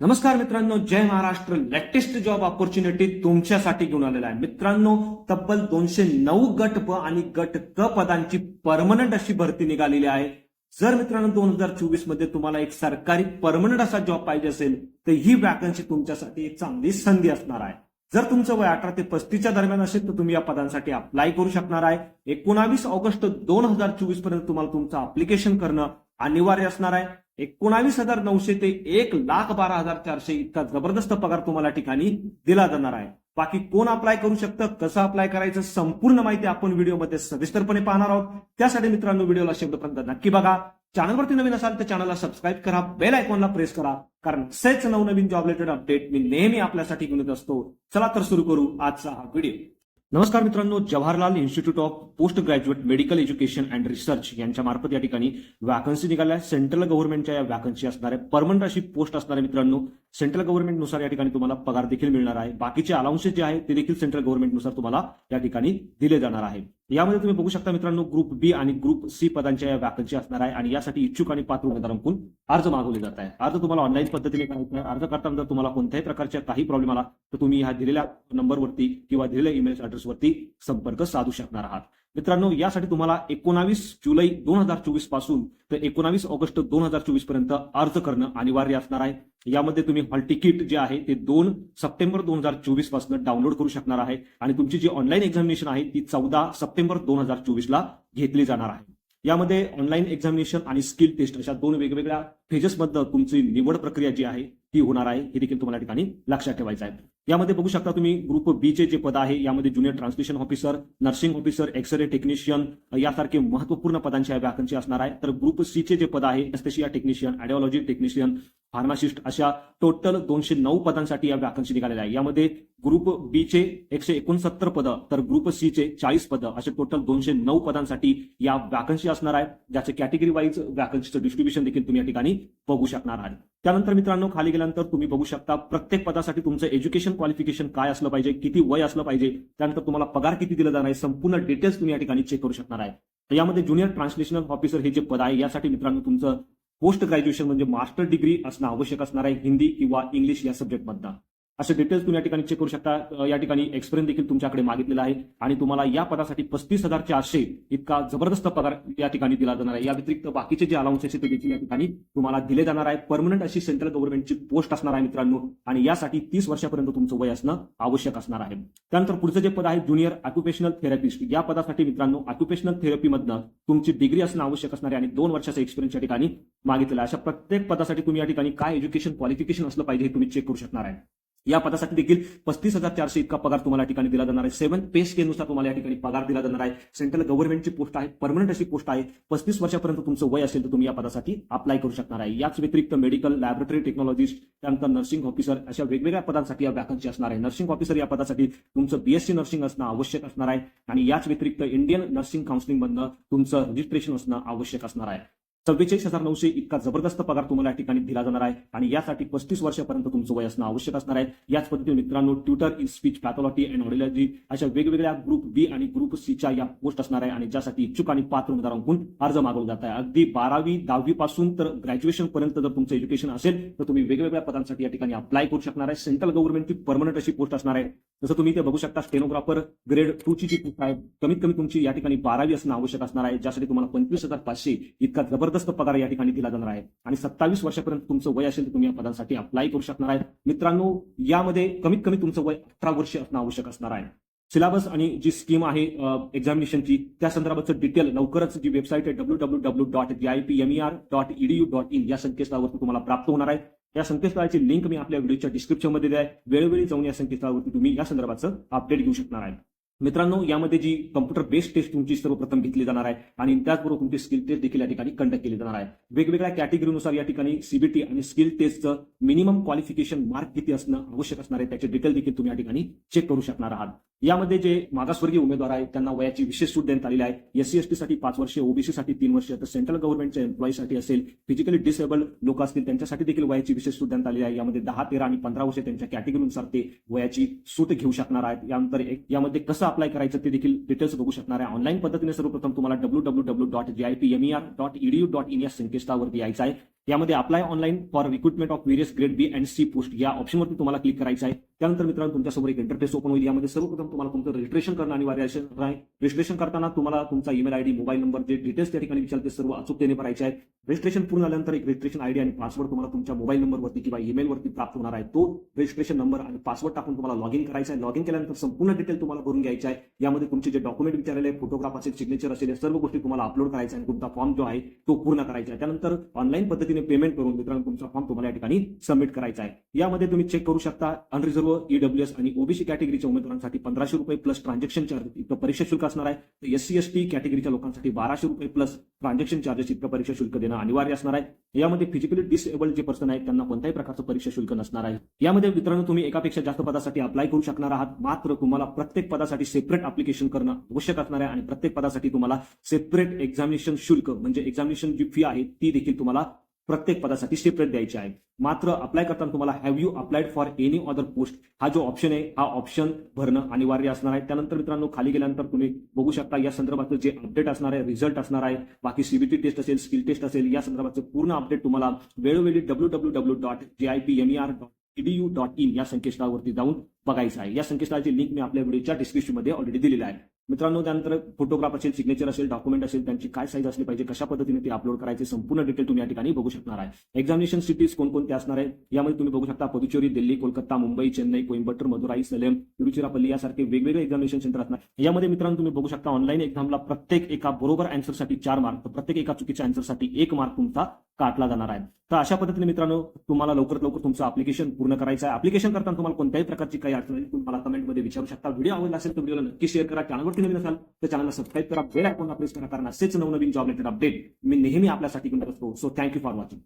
नमस्कार मित्रांनो जय महाराष्ट्र. लेटेस्ट जॉब ऑपॉर्च्युनिटी तुमच्यासाठी घेऊन आलेला आहे. मित्रांनो तब्बल दोनशे नऊ गट प आणि गट क पदांची परमनंट अशी भरती निघालेली आहे. जर मित्रांनो दोन हजार चोवीसमध्ये तुम्हाला एक सरकारी परमनंट असा जॉब पाहिजे असेल तर ही वॅकन्सी तुमच्यासाठी एक चांगली संधी असणार आहे. जर तुमचं वय अठरा ते पस्तीसच्या दरम्यान असेल तर तुम्ही या पदांसाठी अप्लाय करू शकणार आहे. एकोणावीस ऑगस्ट दोन हजार चोवीसपर्यंत तुम्हाला तुमचं अप्लिकेशन करणं अनिवार्य असणार आहे. एकोणावीस हजार नऊशे ते एक लाख बारा हजार चारशे इतका जबरदस्त पगार तुम्हाला ठिकाणी दिला जाणार आहे. बाकी कोण अप्लाय करू शकतं कसं अप्लाय करायचं संपूर्ण माहिती आपण व्हिडिओमध्ये सविस्तरपणे पाहणार आहोत. त्यासाठी मित्रांनो व्हिडिओला शेवटपर्यंत नक्की बघा. चॅनलवरती नवीन असाल तर चॅनलला सबस्क्राईब करा. बेल आयकॉनला प्रेस करा. कारण असेच नवनवीन जॉब रिलेटेड अपडेट मी नेहमी आपल्यासाठी घेऊन असतो. चला तर सुरू करू आजचा हा व्हिडिओ. नमस्कार मित्रांनो Jawaharlal institute of post graduate medical education and research यांच्या मार्फत या ठिकाणी वॅकन्सी निघाल्या. सेंट्रल गव्हर्नमेंटच्या या वॅकन्सी असणाऱ्या परमनंट अशी पोस्ट असणाऱ्या मित्रांनो सेंट्रल गव्हर्नमेंटनुसार या ठिकाणी तुम्हाला पगार देखील मिळणार आहे. बाकीचे अलाउन्सेस जे आहेत ते देखील सेंट्रल गव्हर्नमेंटनुसार तुम्हाला या ठिकाणी दिले जाणार आहे. यामध्ये तुम्ही बघू शकता मित्रांनो ग्रुप बी आणि ग्रुप सी पदांच्या या वॅकन्सी असणार आहे आणि यासाठी इच्छुक आणि पात्र उमेदवारांकडून अर्ज मागवले जात आहे अर्ज तुम्हाला ऑनलाईन पद्धतीने करायचा आहे. अर्ज करताना जर तुम्हाला कोणत्याही प्रकारच्या काही प्रॉब्लेम आला तर तुम्ही ह्या दिलेल्या नंबरवरती किंवा दिलेल्या ईमेल ऍड्रेसवरती संपर्क साधू शकणार आहात. मित्रांनो यासाठी तुम्हाला एकोणावीस जुलै दोन हजार चोवीसपासून तर एकोणावीस ऑगस्ट दोन हजार चोवीसपर्यंत अर्ज करणं अनिवार्य असणार आहे. यामध्ये तुम्ही हॉल तिकीट जे आहे ते दोन सप्टेंबर दोन हजार चोवीसपासून डाउनलोड करू शकणार आहे आणि तुमची जी ऑनलाईन एक्झामिनेशन आहे ती चौदा सप्टेंबर दोन हजार चोवीस ला घेतली जाणार आहे. यामध्ये ऑनलाईन एक्झामिनेशन आणि स्किल टेस्ट अशा दोन वेगवेगळ्या फेजेसमधनं तुमची निवड प्रक्रिया जी आहे ती होणार आहे. हे देखील तुम्हाला ठिकाणी लक्षात ठेवायचं आहे. यामध्ये बघू शकता तुम्ही ग्रुप बी चे जे पद आहे यामध्ये junior translation officer nursing officer X ray technician यासारखे महत्त्वपूर्ण पदांच्या वॅकन्सी असणार आहे. तर ग्रुप सी चे जे पद आहे anaesthesia technician audiology technician pharmacist अशा टोटल दोनशे नऊ पदांसाठी या व्याकन्सी निघालेल्या आहे यामध्ये ग्रुप बी चे एकशे एकोणसत्तर पदं तर ग्रुप सी चे चाळीस पदं असे टोटल दोनशे नऊ पदांसाठी या व्याकन्सी असणार आहे ज्याचे कॅटेगरी वाईज व्याकन्सीचं डिस्ट्रीब्युशन देखील तुम्ही या ठिकाणी बघू शकणार आहात. त्यानंतर मित्रांनो खाली गेल्यानंतर तुम्ही बघू शकता प्रत्येक पदासाठी तुमचं एज्युकेशन क्वालिफिकेशन काय असलं पाहिजे किती वय असलं पाहिजे त्यानंतर तुम्हाला पगार किती दिला जाणार आहे संपूर्ण डिटेल्स तुम्ही या ठिकाणी चेक करू शकणार आहे. तर यामध्ये ज्युनियर ट्रान्सलेशनल ऑफिसर हे जे पद आहे यासाठी मित्रांनो तुमचं पोस्ट ग्रॅज्युएशन म्हणजे मास्टर डिग्री असणं आवश्यक असणार आहे हिंदी किंवा इंग्लिश या सब्जेक्टमधनं असे डिटेल्स तुम्ही या ठिकाणी चेक करू शकता. या ठिकाणी एक्सपिरियन्स देखील तुमच्याकडे मागितलेला आहे आणि तुम्हाला या पदासाठी पस्तीस हजार चारशे इतका जबरदस्त पगार या ठिकाणी दिला जाणार आहे. या व्यतिरिक्त बाकीचे जे अलाउन्सेस आहेत ते देखील या ठिकाणी तुम्हाला दिले जाणार आहे. परमनंट अशी सेंट्रल गव्हर्नमेंटची पोस्ट असणार आहे मित्रांनो आणि यासाठी तीस वर्षापर्यंत तुमचं वय असणं आवश्यक असणार आहे. त्यानंतर पुढचं जे पद आहे ज्युनियर ऑक्युपेशनल थेरपिस्ट या पदासाठी मित्रांनो ऑक्युपेशनल थेरपीमधनं तुमची डिग्री असणं आवश्यक असणार आहे आणि दोन वर्षाचा एक्सपिरियन्स या ठिकाणी मागितलेला आहे. अशा प्रत्येक पदासाठी तुम्ही या ठिकाणी काय एज्युकेशन क्वालिफिकेशन असलं पाहिजे हे तुम्ही चेक करू शकणार आहे. या पदासाठी देखील पस्तीस हजार चारशे इतका पगार तुम्हाला या ठिकाणी दिला जाणार आहे. सेवन पे स्केलनुसार तुम्हाला या ठिकाणी पगार दिला जाणार आहे. सेंट्रल गव्हर्नमेंटची पोस्ट आहे परमनंट अशी पोस्ट आहे. पस्तीस वर्षापर्यंत तुमचं वय असेल तर तुम्ही या पदासाठी अप्लाय करू शकणार आहे. याच व्यतिरिक्त मेडिकल लॅबोरेटरी टेक्नॉलॉजिस्ट त्यानंतर नर्सिंग ऑफिसर अशा वेगवेगळ्या पदांसाठी या वॅकन्सी असणार आहे. नर्सिंग ऑफिसर या पदासाठी तुमचं बीएससी नर्सिंग असणं आवश्यक असणार आहे. आणि याच व्यतिरिक्त इंडियन नर्सिंग काउन्सिलिंग मधनं तुमचं रजिस्ट्रेशन असणं आवश्यक असणार आहे. चव्वेचाळीस हजार नऊशे इतका जबरदस्त पगार तुम्हाला या ठिकाणी दिला जाणार आहे. आणि यासाठी पस्तीस वर्षापर्यंत तुमचं वय असणं आवश्यक असणार आहे. याच पद्धतीने मित्रांनो tutor in speech pathology and audiology अशा वेगवेगळ्या ग्रुप बी आणि ग्रुप सीच्या या पोस्ट असणार आहे. आणि ज्यासाठी इच्छुक आणि पात्र उमेदवारांकडून अर्ज मागवला जात आहे. अगदी बारावी दहावी पासून तर ग्रॅज्युएशन पर्यंत जर तुमचं एज्युकेशन असेल तर तुम्ही वेगवेगळ्या पदांसाठी या ठिकाणी अप्लाय करू शकणार आहे. सेंट्रल गव्हर्नमेंटची परमनंट अशी पोस्ट असणार आहे. जसं तुम्ही ते बघू शकता स्टेनोग्राफर ग्रेड टू ची जी पोस्ट आहे कमीत कमी तुमची या ठिकाणी बारावी असणं आवश्यक असणार आहे. ज्यासाठी तुम्हाला पंचवीस हजार पाचशे इतका जबरदस्त पगार या ठिकाणी दिला जाणार आहे. आणि सत्तावीस वर्षापर्यंत तुमचं वय असेल तर तुम्ही या पदांसाठी अप्लाय करू शकणार आहे. मित्रांनो यामध्ये कमीत कमी तुमचं वय अठरा वर्ष असणं आवश्यक असणार आहे. सिलेबस आणि जी स्कीम आहे एक्झामिनेशनची त्या संदर्भाचं डिटेल लवकरच जी वेबसाईट आहे W W W dot J I P M E R dot edu dot in या संकेतस्थळावरती तुम्हाला प्राप्त होणार आहे. या संकेतस्थळाची लिंक मी आपल्या व्हिडिओच्या डिस्क्रिप्शनमध्ये दिली आहे. वेळोवेळी जाऊन या संकेतस्थळावरती तुम्ही या संदर्भाचं अपडेट घेऊ शकणार आहे. मित्रांनो यामध्ये जी कम्प्युटर बेस्ड टेस्ट तुमची सर्वप्रथम घेतली जाणार आहे आणि त्याचबरोबर तुमची स्किल टेस्ट देखील या ठिकाणी कंडक्ट केली जाणार आहे. वेगवेगळ्या कॅटेगरीनुसार या ठिकाणी सीबीटी आणि स्किल टेस्टचं मिनिमम क्वालिफिकेशन मार्क किती असणं आवश्यक असणार आहे त्याचे डिटेल देखील तुम्ही या ठिकाणी चेक करू शकणार आहात. यामध्ये जे मागासवर्गीय उमेदवार आहेत त्यांना वयाची विशेष सूट देण्यात आलेली आहे. एससी एसटी साठी पाच वर्षे ओबीसी साठी तीन वर्ष तर सेंट्रल गव्हर्नमेंटच्या एम्प्लॉईसाठी असेल फिजिकली डिसेबल लोक असतील त्यांच्यासाठी देखील वयाची विशेष सूट देण्यात आलेली आहे. यामध्ये दहा तेरा आणि पंधरा वर्षे त्यांच्या कॅटेगरीनुसार ते वयाची सूट घेऊ शकणार आहेत. यानंतर एक- यामध्ये कसं अप्लाय करायचं ते देखील डिटेल्स बघू शकणार आहे. ऑनलाईन पद्धतीने सर्वप्रथम तुम्हाला W W W dot J I P M E R dot edu dot in या संकेतस्थळावरती यायचं आहे. यामध्ये apply online for recruitment of various grade B and C post या ऑप्शनवरती तुम्हाला क्लिक करायचं आहे. त्यानंतर मित्रांनो तुमच्यासमोर एक इंटरफेस ओपन होईल. यामध्ये सर्वप्रथम तुम्हाला तुमचं रजिस्ट्रेशन करणं अनिवार्य असणार आहे. रजिस्ट्रेशन करताना तुम्हाला तुमचा ईमेल आयडी मोबाईल नंबर जे डिटेल्स त्या ठिकाणी विचारते सर्व अचूकतेने भरायचे आहेत. रजिस्ट्रेशन पूर्ण झाल्यानंतर एक रजिस्ट्रेशन आयडी आणि पासवर्ड तुम्हाला तुमच्या मोबाईल नंबरवरती किंवा ईमेलवरती प्राप्त होणार आहे. तो रजिस्ट्रेशन नंबर आणि पासवर्ड टाकून तुम्हाला लॉग इन करायचा आहे. लॉग इन केल्यानंतर संपूर्ण डिटेल तुम्हाला भरून घ्यायचे आहे. यामध्ये तुमचे जे डॉक्युमेंट विचारलेले फोटोग्राफ असेल सिग्नेचर असेल या सर्व गोष्टी तुम्हाला अपलोड करायचं आणि तुमचा फॉर्म जो आहे तो पूर्ण करायचा आहे. त्यानंतर ऑनलाईन पद्धतीने पेमेंट करून मित्रांनो तुमचा फॉर्म तुम्हाला या ठिकाणी सबमिट करायचा आहे. यामध्ये तुम्ही चेक करू शकता अनरिझर्व ईडब्ल्यूएस आणि ओबीसी कॅटेगरीच्या उमेदवारांसाठी पंधराशे रुपये प्लस ट्रान्झॅक्शन चार्ज इतकं परीक्षा शुल्क असणार आहे. एस सी एस टी कॅटेगरीच्या लोकांसाठी बाराशे रुपये प्लस ट्रान्झॅक्शन चार्जेस इतकं परीक्षा शुल्क देणं अनिवार्य असणार आहे. यामध्ये फिजिकली डिसेबल जे पर्सन आहेत त्यांना कोणत्याही प्रकारचं परीक्षा शुल्क नसणार आहे. यामध्ये मित्रांनो तुम्ही एकापेक्षा जास्त पदासाठी अप्लाय करू शकणार आहात. मात्र तुम्हाला प्रत्येक पदासाठी सेपरेट अप्लिकेशन करणं आवश्यक असणार आहे आणि प्रत्येक पदासाठी तुम्हाला सेपरेट एक्झामिनेशन शुल्क म्हणजे एक्झामिनेशन जी फी आहे ती देखील तुम्हाला प्रत्येक पदासाठी सेपरेट द्यायची आहे मात्र अप्लाय करताना तुम्हाला have you applied for any other post हा जो ऑप्शन आहे हा ऑप्शन भरणं अनिवार्य असणार आहे. त्यानंतर मित्रांनो खाली गेल्यानंतर तुम्ही बघू शकता या संदर्भातलं जे अपडेट असणार आहे रिझल्ट असणार आहे बाकी सीबीटी टेस्ट असेल स्किल टेस्ट असेल या संदर्भातचं पूर्ण अपडेट तुम्हाला वेळोवेळी W W W dot J I P M E R dot edu dot in या संकेतस्थळावरती जाऊन बघायचं आहे. या संकेतस्थळाची लिंक मी आपल्या व्हिडिओच्या डिस्क्रिप्शनमध्ये ऑलरेडी दिलेली आहे. मित्रांनो त्यानंतर फोटोग्राफ असेल सिग्नेचर असेल डॉक्युमेंट असेल त्यांची काय साईज असली पाहिजे कशा पद्धतीने ते अपलोड करायचे संपूर्ण डिटेल तुम्ही या ठिकाणी बघू शकणार आहे. एक्झामिनेशन सिटीज कोणकोणत्या असणार आहे यामध्ये तुम्ही बघू शकता पुदुचेरी दिल्ली कोलकाता मुंबई चेन्नई कोइंबतूर मदुराई सलेम तिरुचिरापल्ली यासारखे वेगवेगळे एक्झामिनेशन सेंटर असणार. यामध्ये मित्रांनो तुम्ही बघू शकता ऑनलाईन एक्झामला प्रत्येक एका बरोबर अँसरसाठी चार मार्क प्रत्येक एका चुकीच्या अँसरसाठी एक मार्क तुमचा काटला जाणार आहे. तर अशा पद्धतीने मित्रांनो तुम्हाला लवकरात लवकर तुमचं अप्लिकेशन पूर्ण करायचं आहे. अप्लिकेशन करताना तुम्हाला कोणत्याही प्रकारची काही अडचण आली तुम्ही मला कमेंटमध्ये विचारू शकता. व्हिडिओ आवडला असेल तर व्हिडिओला नक्की शेअर करा. चॅनलवरती नवीन असाल तर चॅनलला सबस्क्राईब करा. बेल आयकॉनला प्रेस करा. कारण असेच नवनवीन जॉब रिलेटेड अपडेट मी नेहमी आपल्यासाठी घेऊन असतो. So thank you for watching